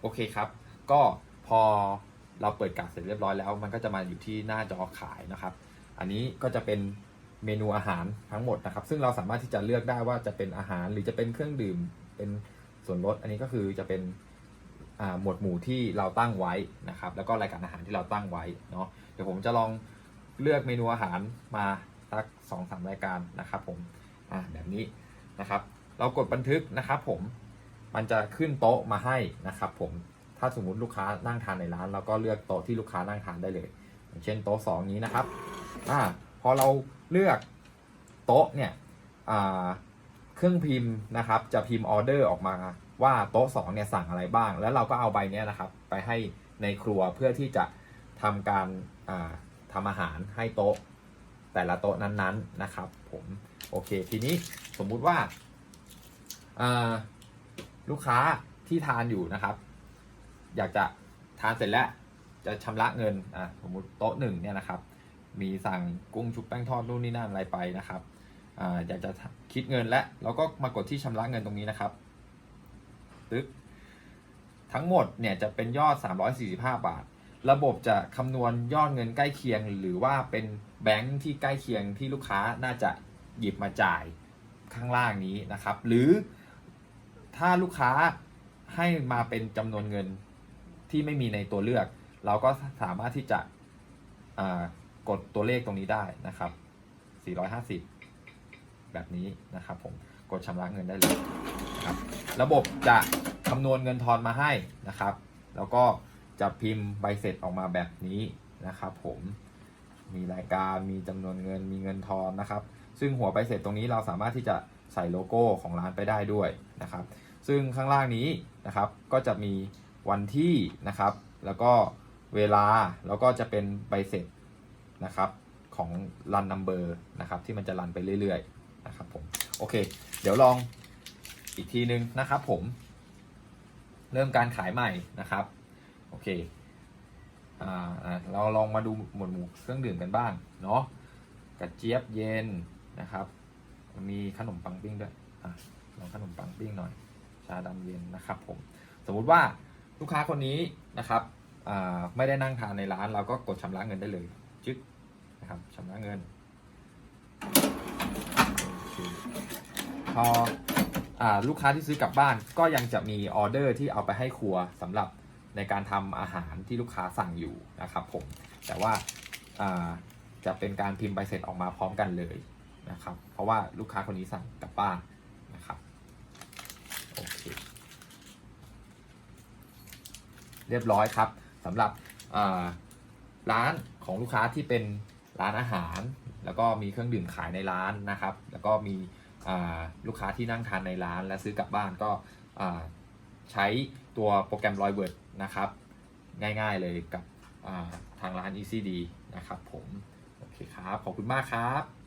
โอเคครับ ก็พอเราเปิดการเสร็จเรียบร้อยแล้ว มันก็จะมาอยู่ที่หน้าจอขายนะครับ อันนี้ก็จะเป็นเมนูอาหารทั้งหมดนะครับ ซึ่งเราสามารถที่จะเลือกได้ว่าจะเป็นอาหารหรือจะเป็นเครื่องดื่มเป็นส่วนลด อันนี้ก็คือจะเป็นหมวดหมู่ที่เราตั้งไว้นะครับ แล้วก็รายการอาหารที่เราตั้งไว้เนาะ เดี๋ยวผมจะลองเลือกเมนูอาหารมาสักสองสามรายการนะครับผมแบบนี้นะครับ เรากดบันทึกนะครับผม มันจะขึ้นโต๊ะมาให้นะครับผมถ้าสมมติลูกค้านั่งทานในร้านเราก็เลือกโต๊ะที่ลูกค้านั่งทานได้เลย อย่างเช่นโต๊ะสองนี้นะครับอ่าพอเราเลือกโต๊ะเนี่ยอ่าเครื่องพิมพ์นะครับจะพิมพ์ออเดอร์ออกมาว่าโต๊ะสองเนี่ยสั่งอะไรบ้าง แล้วเราก็เอาใบเนี้ยนะครับไปให้ในครัวเพื่อที่จะทำการอ่าทำอาหารให้โต๊ะ แต่ละโต๊ะนั้นๆนะครับผมโอเคทีนี้สมมุติว่าอ่า ลูกค้าที่ทานอยู่นะครับ อยากจะทานเสร็จแล้ว จะชำระเงินอะสมมติโต๊ะหนึ่งเนี่ยนะครับ มีสั่งกุ้งชุบแป้งทอดนู่นนี่นั่นอะไรไปนะครับอ่าอยากจะคิดเงินและเราก็มากดที่ชำระเงินตรงนี้นะครับตึ๊บทั้งหมดเนี่ยจะเป็นยอด 345 บาท ระบบจะคำนวณยอดเงินใกล้เคียง หรือว่าเป็นแบงค์ที่ใกล้เคียงที่ลูกค้าน่าจะหยิบมาจ่ายข้างล่างนี้นะครับ หรือ ถ้าลูกค้าให้มาเป็นจำนวนเงินที่ไม่มีในตัวเลือก เราก็สามารถที่จะกดตัวเลขตรงนี้ได้นะครับ 450 แบบนี้นะครับผม กดชำระเงินได้เลยนะครับ ระบบจะคำนวณเงินทอนมาให้นะครับ แล้วก็จะพิมพ์ใบเสร็จออกมาแบบนี้นะครับ ผม มีรายการ มีจำนวนเงิน มีเงินทอนนะครับ ซึ่งหัวใบเสร็จตรงนี้เราสามารถที่จะใส่โลโก้ของร้านไปได้ด้วยนะครับ ซึ่งข้างล่างนี้นะครับก็จะมีวันที่นะครับ แล้วก็เวลาแล้วก็จะเป็นใบเสร็จนะครับของรันนัมเบอร์นะครับที่มันจะรันไปเรื่อยๆนะครับผมโอเค เดี๋ยวลองอีกทีนึงนะครับผม เริ่มการขายใหม่นะครับโอเคอ่าเราลองมาดูหมวดหมู่เครื่องดื่มกันบ้างเนาะกระเจี๊ยบเย็นนะครับ มีขนมปังปิ้งด้วยอะลองขนมปังปิ้งหน่อย ชาดำเย็นนะครับผมสมมุติว่าลูกค้าคนนี้นะครับไม่ได้นั่งทานในร้าน เราก็กดชำระเงินได้เลยจึ๊กนะครับชำระเงินพอลูกค้าที่ซื้อกลับบ้านก็ยังจะมีออเดอร์ที่เอาไปให้ครัวสำหรับในการทำอาหารที่ลูกค้าสั่งอยู่นะครับผมแต่ว่าจะเป็นการพิมพ์ใบเสร็จออกมาพร้อมกันเลยนะครับเพราะว่าลูกค้าคนนี้สั่งกลับบ้าน โอเคเรียบร้อยครับสำหรับร้านของลูกค้าที่เป็นร้านอาหาร แล้วก็มีเครื่องดื่มขายในร้านนะครับ แล้วก็มีลูกค้าที่นั่งทานในร้าน และซื้อกลับบ้านก็ใช้ตัวโปรแกรม r o y w o r d นะครับ ง่ายๆเลยกับทางร้าน EasyD นะครับผม โอเคครับ ขอบคุณมากครับ